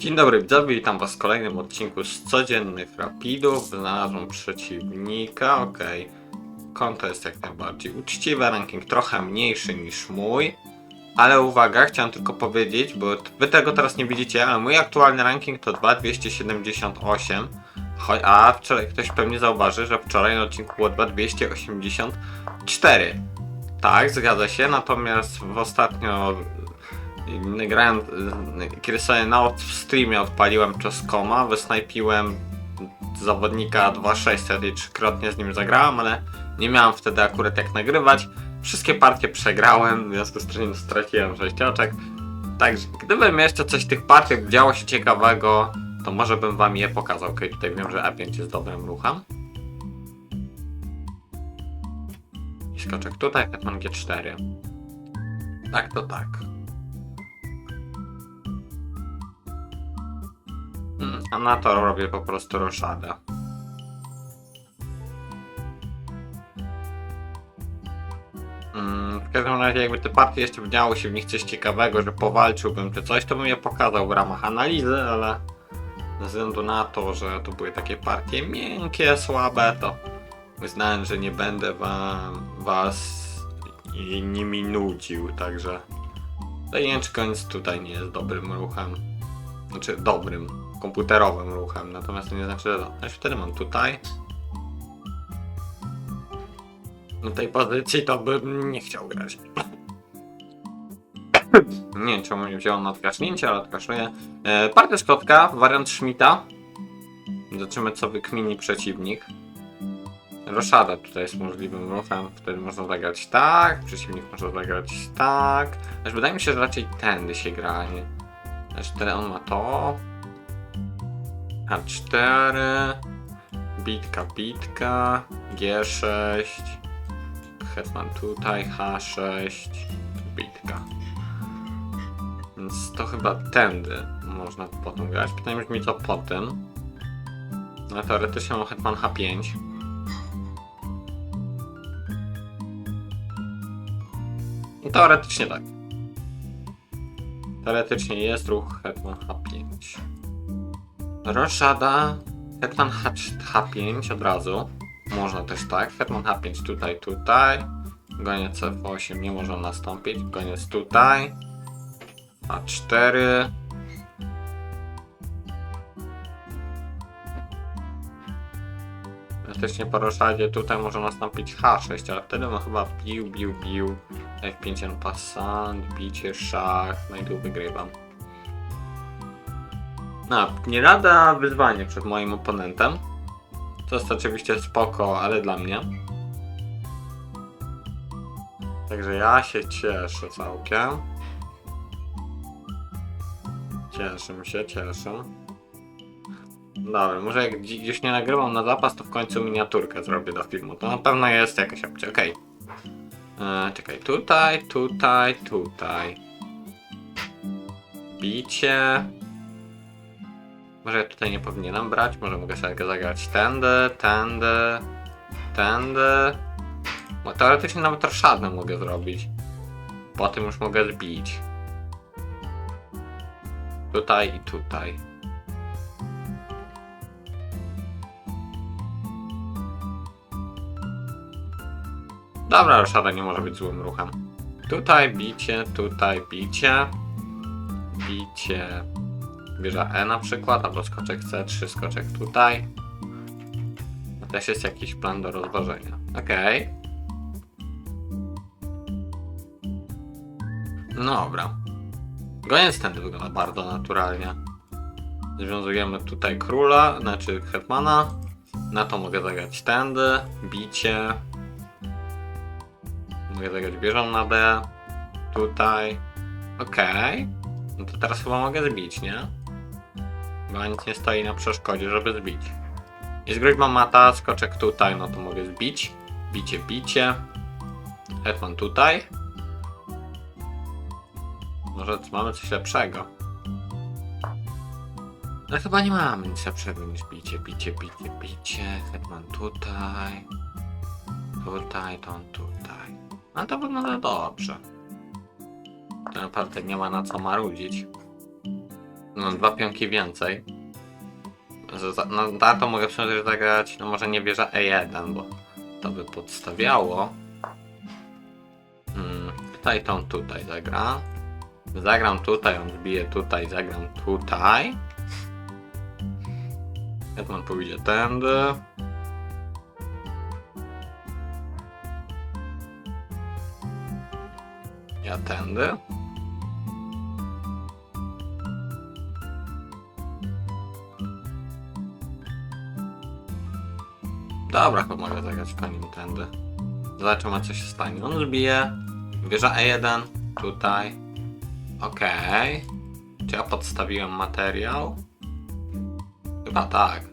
Dzień dobry widzowie, witam was w kolejnym odcinku z codziennych rapidów. Znalazłem przeciwnika, okej. Konto jest jak najbardziej uczciwe, ranking trochę mniejszy niż mój. Ale uwaga, chciałem tylko powiedzieć, bo wy tego teraz nie widzicie, ale mój aktualny ranking to 2278. Cho- A wczoraj ktoś pewnie zauważy, że wczoraj na odcinku było 2284. Tak, zgadza się, natomiast w ostatnio grałem, y, kiedy sobie na w streamie odpaliłem Czeskoma, wysnajpiłem zawodnika 2.6 i trzykrotnie z nim zagrałem, ale nie miałem wtedy akurat jak nagrywać. Wszystkie partie przegrałem, w związku z czym straciłem 6 oczek. Także gdybym jeszcze coś tych partiach działo się ciekawego, to może bym wam je pokazał. Okej, tutaj wiem, że E5 jest dobrym ruchem. I skoczek tutaj, hetman G4. Tak, to tak. A na to robię po prostu roszadę. Mm, W każdym razie, jakby te partie jeszcze działo się w nich coś ciekawego, że powalczyłbym czy coś, to bym je pokazał w ramach analizy, ale ze względu na to, że to były takie partie miękkie, słabe, to uznałem, że nie będę wam, was nimi nudził, także Zajęczy koniec tutaj nie jest dobrym ruchem. Znaczy dobrym, komputerowym ruchem, natomiast to nie znaczy, że. Ja wtedy mam tutaj. Na tej pozycji to bym nie chciał grać. nie wiem czemu nie wziąłem na odkaśnięcie, ale odkaszuję. E, partia Szkotka, wariant Schmidta. Zobaczymy co wykmini przeciwnik. Roszada tutaj jest możliwym ruchem, wtedy można zagrać tak, przeciwnik może zagrać tak. Aż wydaje mi się, że raczej tędy się gra, nie. H4 on ma to. H4. Bitka, bitka. G6. Hetman tutaj, H6. Bitka. Więc to chyba tędy można potem grać. Pytanie brzmi co po tym. No teoretycznie mam Hetman H5. I teoretycznie tak. Teoretycznie jest ruch Hetman H5. Roszada, Hetman H, H5 od razu. Można też tak. Hetman H5 tutaj, tutaj. Goniec F8 nie może nastąpić. Goniec tutaj. A4. Teoretycznie po roszadzie tutaj może nastąpić H6, ale wtedy on chyba bił, bił, bił. F5 en passant, bicie, szach, no i tu wygrywam. No, nie rada wyzwanie przed moim oponentem. To jest oczywiście spoko, ale dla mnie. Także ja się cieszę całkiem. Cieszę się, cieszę. Dobra, może jak dzi- gdzieś nie nagrywam na zapas, to w końcu miniaturkę zrobię do filmu. To na pewno jest jakaś opcja, okej. E, czekaj, tutaj, tutaj, tutaj. Bicie. Może ja tutaj nie powinienem brać, może mogę sobie zagrać tędy, tędy, tędy. Bo teoretycznie nawet roszadę mogę zrobić. Potem już mogę zbić. Tutaj i tutaj. Dobra, roszada nie może być złym ruchem. Tutaj bicie, tutaj bicie. Bicie. Bierze E na przykład, albo skoczek C3, skoczek tutaj. Też jest jakiś plan do rozważenia. Okej. No dobra. Goniec tędy wygląda bardzo naturalnie. Związujemy tutaj króla, znaczy hetmana. Na to mogę zagrać tędy, bicie, Mogę zagrać bieżą na D. Tutaj. Okej. No to teraz chyba mogę zbić, nie? Bo nic nie stoi na przeszkodzie, żeby zbić. Jest groźba mata, skoczek tutaj, no to mogę zbić. Bicie, bicie. Hetman tutaj. Może mamy coś lepszego. Ale chyba nie mamy nic lepszego niż bicie, bicie, bicie, bicie. Hetman tutaj. Tutaj, on tutaj. No to wygląda dobrze. To naprawdę nie ma na co marudzić. Mam dwa pionki więcej. Że za- No na to mogę przecież zagrać, no może nie wieża E1, bo to by podstawiało. Hmm, tutaj tą tutaj zagra. Zagram tutaj, on wbije tutaj, zagram tutaj. Hetman pójdzie tędy. Ja tędy. Dobra, chyba mogę zagrać koniem tędy. Zobaczymy co się stanie. On zbije. Wieża E1. Tutaj. Okej. Czy ja podstawiłem materiał? Chyba tak.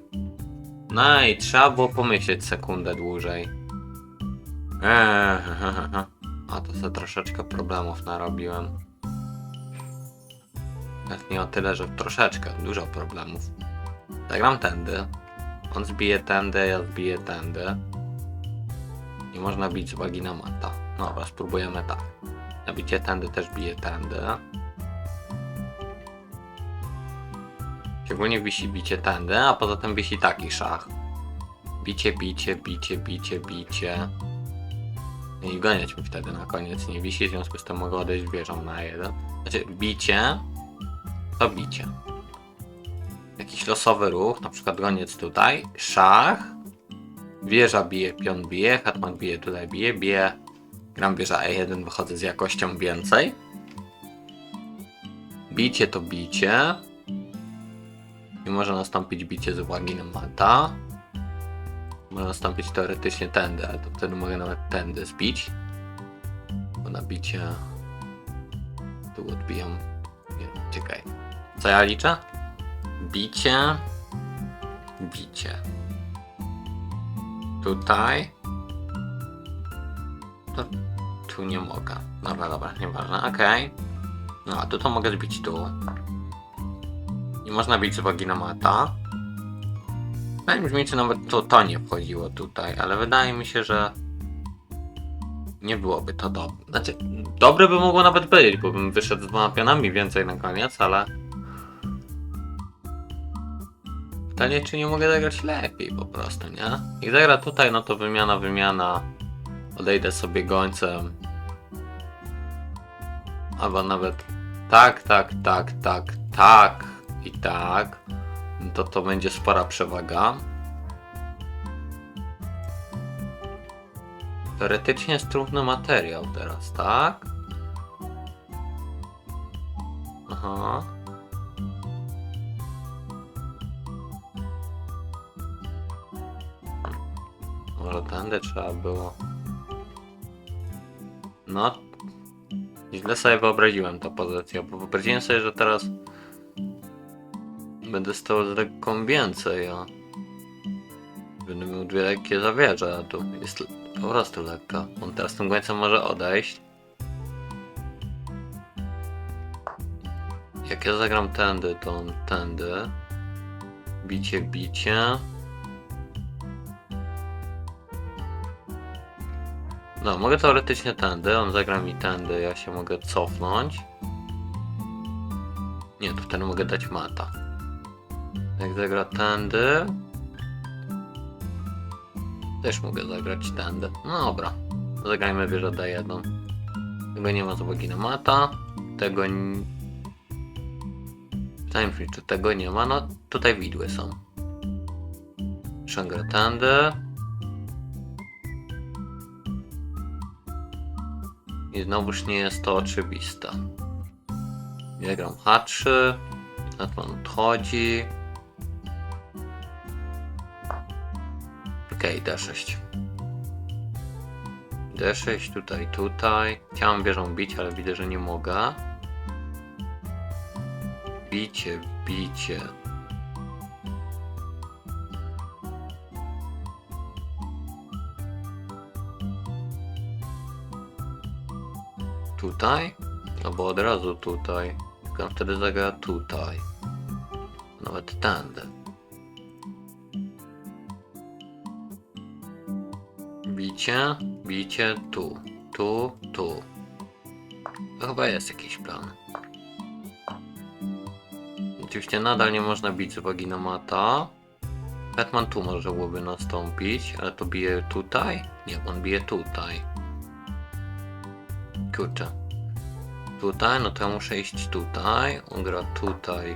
No i trzeba było pomyśleć sekundę dłużej. Eee, a to sobie troszeczkę problemów narobiłem. Nawet nie o tyle, że troszeczkę, dużo problemów. Zagram tędy. On zbije tędy, ja zbiję tędy. Nie można bić z uwagi na mata. Dobra, spróbujemy tak. Ja bicie tędy też bije tędy. Szczególnie wisi bicie tędy, a poza tym wisi taki szach. Bicie, bicie, bicie, bicie, bicie. I ganiać mi wtedy na koniec nie wisi, w związku z tym mogę odejść wieżą na jeden. Znaczy, bicie to bicie. Jakiś losowy ruch, na przykład goniec tutaj, szach, wieża bije, pion bije, hetman bije, tutaj bije, bije, gram wieża E1, wychodzę z jakością więcej. Bicie to bicie. I może nastąpić bicie z uwagi na mata. Może nastąpić teoretycznie tędy, ale to wtedy mogę nawet tędy zbić. Bo na bicie... Tu odbijam... Nie, czekaj. Co ja liczę? Bicie... Bicie. Tutaj... To tu nie mogę. Dobra, dobra, nieważne, okej. No a tu to mogę zbić tu. Nie można bić z uwagi na mata. Wydaje mi się, czy nawet to, to nie wchodziło tutaj, ale wydaje mi się, że nie byłoby to dobre. Znaczy, dobre by mogło nawet być, bo bym wyszedł z dwoma pionami więcej na koniec, ale... Pytanie, czy nie mogę zagrać lepiej po prostu, nie? I zagra tutaj, no to wymiana, wymiana. Odejdę sobie gońcem. Albo nawet tak, tak, tak, tak, tak i tak. To to będzie spora przewaga. Teoretycznie jest trudny materiał teraz, tak? Aha. Może tędy trzeba było. No. Źle sobie wyobraziłem tę pozycję, bo wyobraziłem sobie, że teraz będę stał z lekką więcej, a będę miał dwie lekkie zawieże, a tu jest po prostu lekka. On teraz tym gońcem może odejść. Jak ja zagram tędy, to on tędy. Bicie, bicie. No, mogę teoretycznie tędy, on zagra mi tędy, ja się mogę cofnąć. Nie, to wtedy mogę dać mata. Jak zagra tędy... Też mogę zagrać tędy. No dobra. Zagrajmy wieżę D1. Tego nie ma z uwagi na mata. Tego... free, czy tego nie ma? No tutaj widły są. Szęgrę tędy. I znowuż nie jest to oczywiste. Ja gram H3. Hetman odchodzi. Okej, D6. D6 tutaj, tutaj. Chciałem wieżą bić, ale widzę, że nie mogę. Bicie, bicie. Tutaj? Albo od razu tutaj. Tylko on wtedy zagra tutaj. Nawet tędy. Bicie, bicie tu, tu, tu. To chyba jest jakiś plan. Oczywiście nadal nie można bić z uwagi na mata. Batman tu może byłoby nastąpić, ale to bije tutaj? Nie, on bije tutaj. Kurczę. Tutaj, no to ja muszę iść tutaj. On gra tutaj.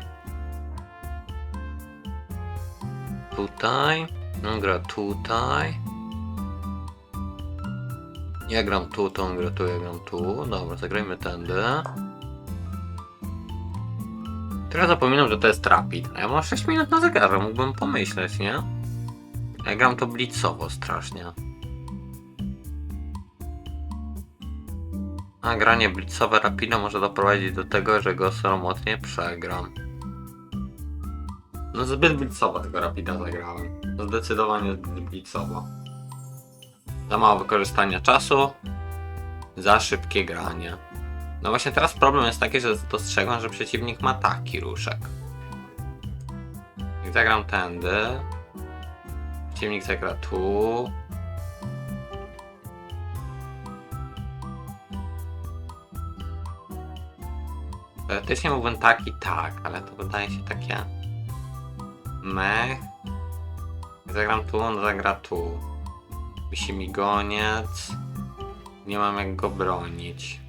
Tutaj. On gra tutaj. Ja gram tu, to on gra tu, ja gram tu. Dobra, zagrajmy tędy. Teraz zapominam, że to jest Rapid. Ja mam 6 minut na zegarze, mógłbym pomyśleć, nie? Ja gram to blitzowo strasznie. A granie blitzowe Rapida może doprowadzić do tego, że go sromotnie przegram. No zbyt blitzowo tego Rapida zagrałem. Zdecydowanie zbyt blitzowo. Za mało wykorzystania czasu, za szybkie granie. No właśnie teraz problem jest taki, że dostrzegam, że przeciwnik ma taki ruszek. Jak zagram tędy, przeciwnik zagra tu. Teoretycznie mógłbym tak i tak, ale to wydaje się takie mech. Zagram tu, on zagra tu. Wisi mi goniec. Nie mam jak go bronić.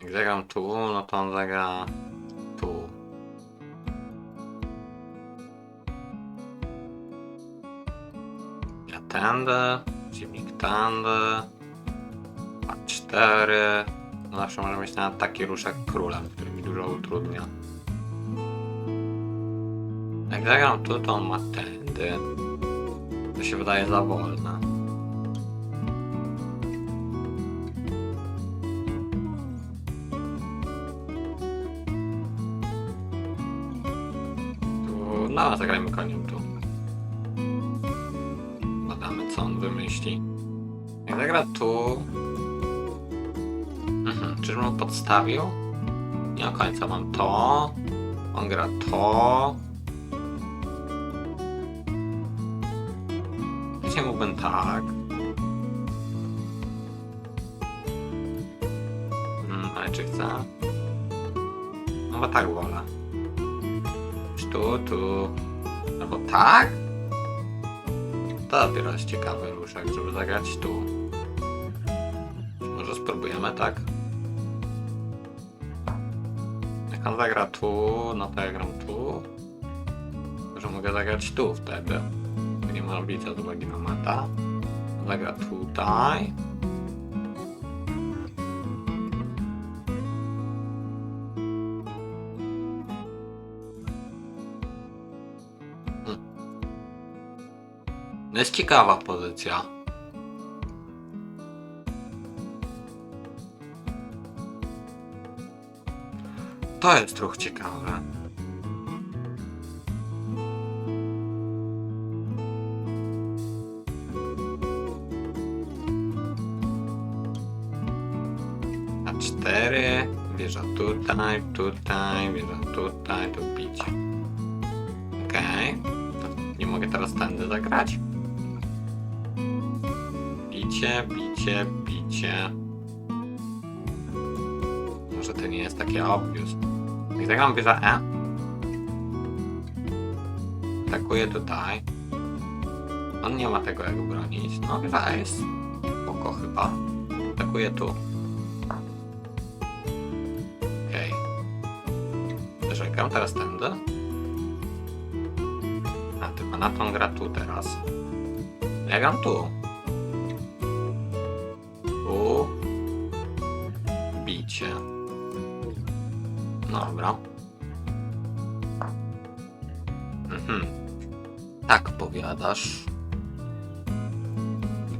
Jak zagram tu, no to on zagra tu. Ja tędy, przeciwnik tędy. A cztery. No zawsze może mieć nawet taki ruszek królem, który mi dużo utrudnia. Jak zagram tu, to on ma tędy. To się wydaje za wolne. Tu, no, zagrajmy koniem tu. Wymyśli. Jak zagra tu... Mhm, czyżbym mu podstawił? Nie do końca mam to. On gra to. Wiecie, mógłbym tak. Hmm, ale czy chcę? No bo tak wolę. Tu, tu. Albo tak? To dopiero jest ciekawy ruszek, żeby zagrać tu. Może spróbujemy tak? Jak on zagra tu, no to ja gram tu. Może mogę zagrać tu wtedy. Nie ma oblicia z mata. Zagra tutaj. No jest ciekawa pozycja. To jest trochę ciekawe. A cztery, wieża tutaj, tutaj, wieża tutaj, tu bicie. Okej. To Nie mogę teraz tędy zagrać? Bicie, bicie, bicie. Może to nie jest takie obvious. Jak zagram wieża E. Atakuję tutaj. On nie ma tego jak bronić. No wieża E jest spoko chyba. Atakuję tu. Okej. Okay. Gram teraz tędy. A tylko na tą gra tu teraz. Ja gram. Tu. Mhm. Tak powiadasz.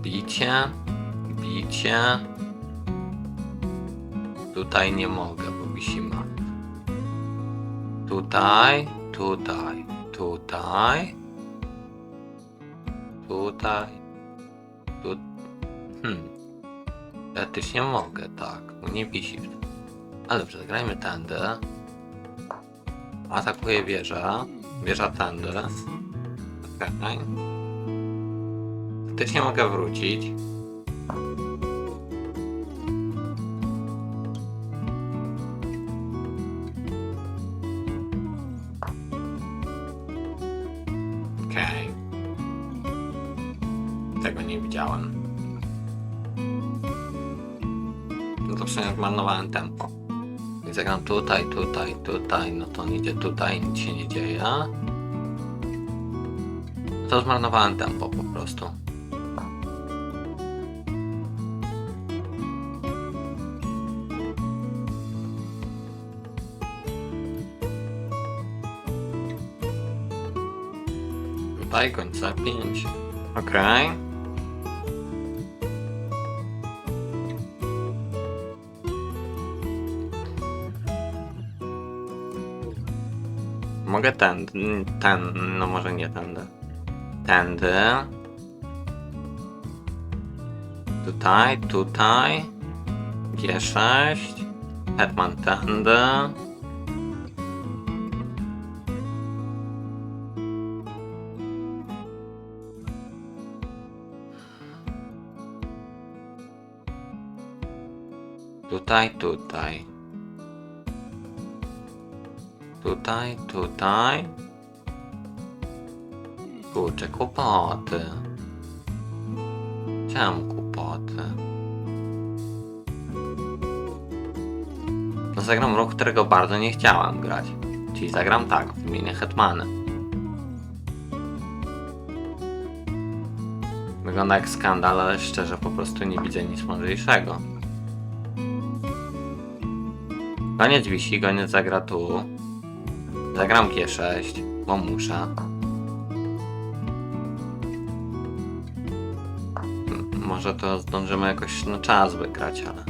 Bicie. Bicie. Tutaj nie mogę, bo wisi mat. Tutaj, tutaj, tutaj. Tutaj. Tu. Hmm. Teoretycznie mogę, tak. Nie wisi. Ale dobrze, zagrajmy tędy. Atakuje wieża. Wieża Thunders. Okej. Okay. nie mogę wrócić. Okej. Okay. Tego nie widziałem. No to przynajmniej tempo. Jak zagram tutaj, tutaj, tutaj, no to on idzie tutaj, nic się nie dzieje. To zmarnowałem tempo po prostu. Tutaj końca 5. Okej. Mogę ten, ten, no może nie tędy. Tędy. Tutaj, tutaj. G6. Hetman tędy. Tutaj, tutaj. Tutaj, tutaj. Kurczę, kłopoty. Czemu kłopoty? No zagram ruch, którego bardzo nie chciałam grać. Czyli zagram tak, wymienię hetmany. Wygląda jak skandal, ale szczerze po prostu nie widzę nic mądrzejszego. Goniec wisi, goniec zagra tu. Zagram G6, bo muszę. Może to zdążymy jakoś na czas wygrać, ale...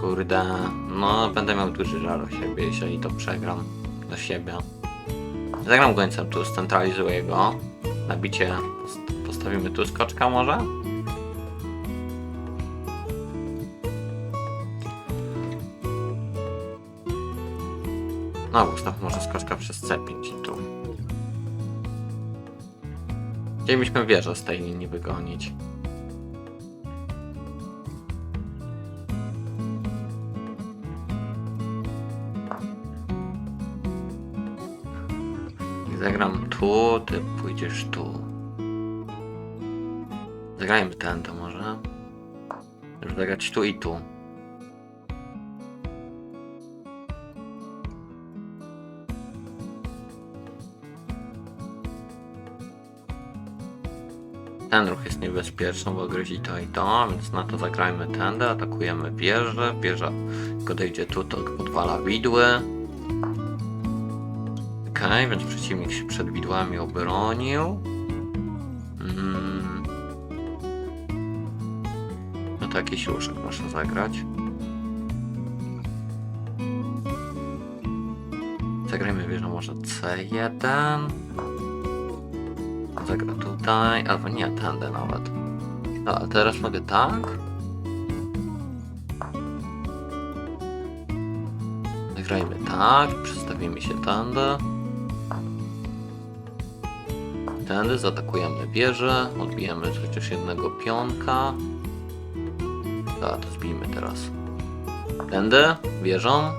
Kurde, no będę miał duży żal o siebie, jeżeli to przegram do siebie. Zagram gońcem tu, scentralizuję go. Nabicie post- postawimy tu skoczka może? No, ustaw może skoczka przez C5 i tu. Chcielibyśmy wieżę z tej linii wygonić. Zagram tu, ty pójdziesz tu. Zagrajmy ten to może. Żeby zagrać tu i tu. Ten ruch jest niebezpieczny, bo grozi to i to, więc na to zagrajmy tędy, atakujemy wieżę, wieża jak odejdzie tu, to podwala widły. Okej, więc przeciwnik się przed widłami obronił. Mm. No to jakiś można zagrać. Zagrajmy wieżę może C1. Zagra tutaj, albo nie, tędy nawet. No, a teraz mogę tak. Zagrajmy tak, przestawimy się tędy. Tędy zaatakujemy wieżę, odbijemy chociaż jednego pionka. A, to zbijmy teraz. Tędy, wieżą.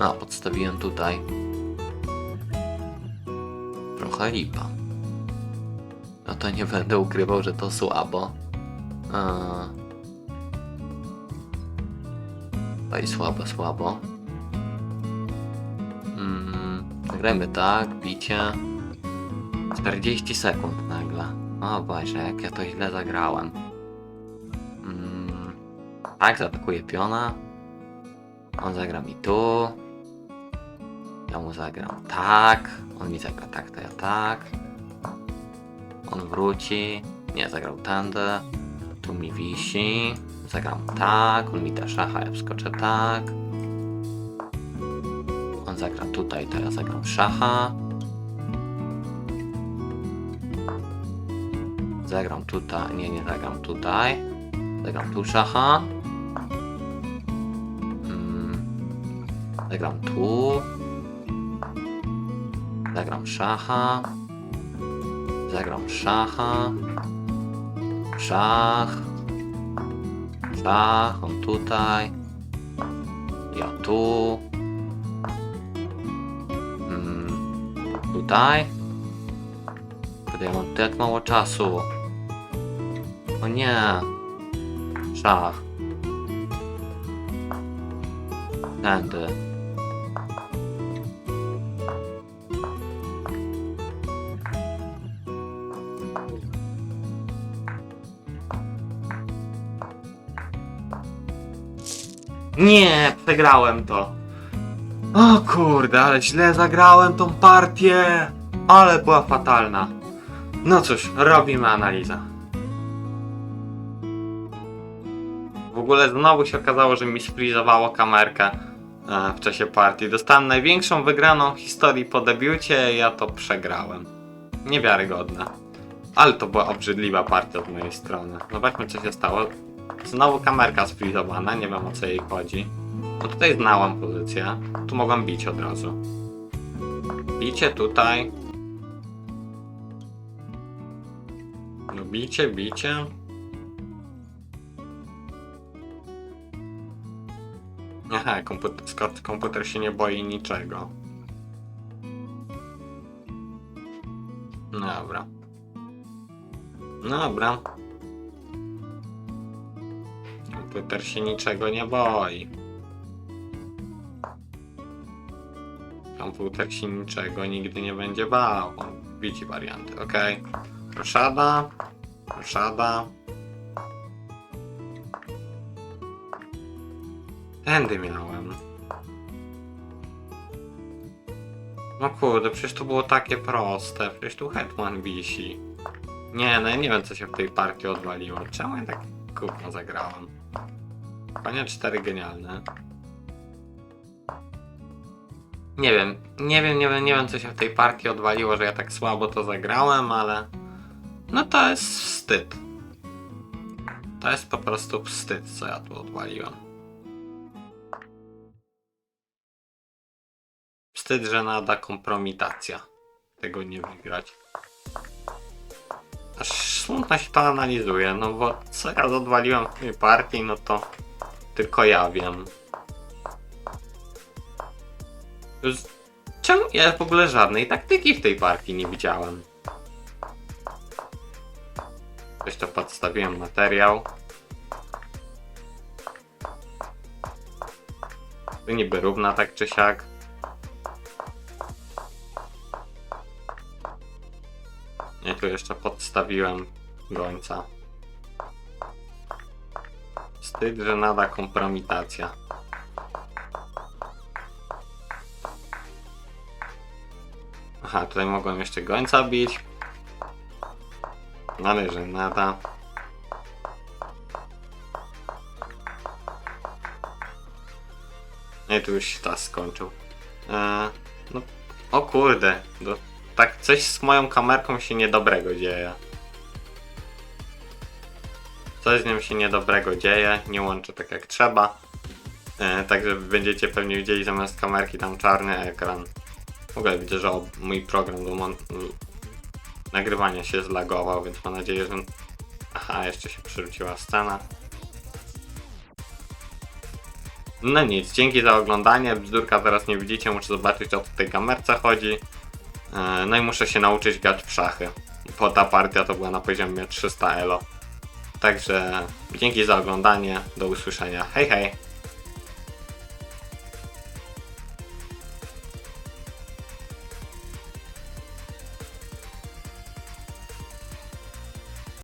A, podstawiłem tutaj. Trochę lipa. No to nie będę ukrywał, że to słabo. Eee. Tutaj słabo, słabo. Mm, zagrajmy tak, bicie. 40 sekund nagle. O Boże, jak ja to źle zagrałem. Mm, tak, zaatakuję piona. On zagra mi tu. Ja mu zagram tak. On mi zagra tak, to ja tak. On wróci. Nie, zagrał tędy. Tu mi wisi. Zagram tak. On mi da szacha, ja wskoczę tak. On zagra tutaj, to ja zagram szacha. Zagram tutaj. Nie, nie zagram tutaj. Zagram tu szacha. Mm. Zagram tu. Zagram szacha. Zagram szacha. Szach. Szach, on tutaj. Ja tu. Mm, tutaj. Kiedy ja mam tak mało czasu. O nie. Szach. Tędy. Nie, przegrałem to. O kurde, ale źle zagrałem tą partię. Ale była fatalna. No cóż, robimy analizę. W ogóle znowu się okazało, że mi sfrizowało kamerkę e, w czasie partii. Dostałem największą wygraną w historii po debiucie, ja to przegrałem. Niewiarygodne. Ale to była obrzydliwa partia z mojej strony. Zobaczmy co się stało. Znowu kamerka sfrizowana, nie wiem o co jej chodzi. No tutaj znałam pozycję. Tu mogłam bić od razu. Bicie tutaj. No bicie, bicie. Aha, komputer, komputer się nie boi niczego. Dobra. Komputer się niczego nie boi. Komputer się niczego nigdy nie będzie bał. Widzi warianty, ok. Roszada. Roszada. Tędy miałem. No kurde, przecież to było takie proste. Przecież tu Hetman wisi. Nie, no ja nie wiem co się w tej partii odwaliło. Czemu ja tak gówno zagrałem? Panie 4 genialne. Nie wiem, nie wiem, nie wiem, nie wiem co się w tej partii odwaliło, że ja tak słabo to zagrałem, ale... No to jest wstyd. To jest po prostu wstyd, co ja tu odwaliłem. Wstyd, że nada kompromitacja. Tego nie wygrać. Aż smutno się to analizuje, no bo co ja odwaliłem w tej partii, no to tylko ja wiem. Już Czemu ja w ogóle żadnej taktyki w tej partii nie widziałem? Jeszcze podstawiłem materiał. Niby równa tak czy siak. Tu jeszcze podstawiłem gońca. Wstyd, że nada kompromitacja. Aha, tutaj mogłem jeszcze gońca bić. Należy nada. Nie, tu już się skończył. Eee, no, o kurde, no, tak coś z moją kamerką się niedobrego dzieje. Coś z nią się niedobrego dzieje, nie łączę tak jak trzeba. E, także będziecie pewnie widzieli zamiast kamerki tam czarny ekran. W ogóle widzę, że mój program do nagrywania się zlagował, więc mam nadzieję, że... Aha, jeszcze się przerzuciła scena. No nic, dzięki za oglądanie. Bzdurka teraz nie widzicie, muszę zobaczyć o co w tej kamerce chodzi. E, No i muszę się nauczyć grać w szachy. Bo ta partia to była na poziomie 300 elo. Także dzięki za oglądanie, do usłyszenia. Hej hej!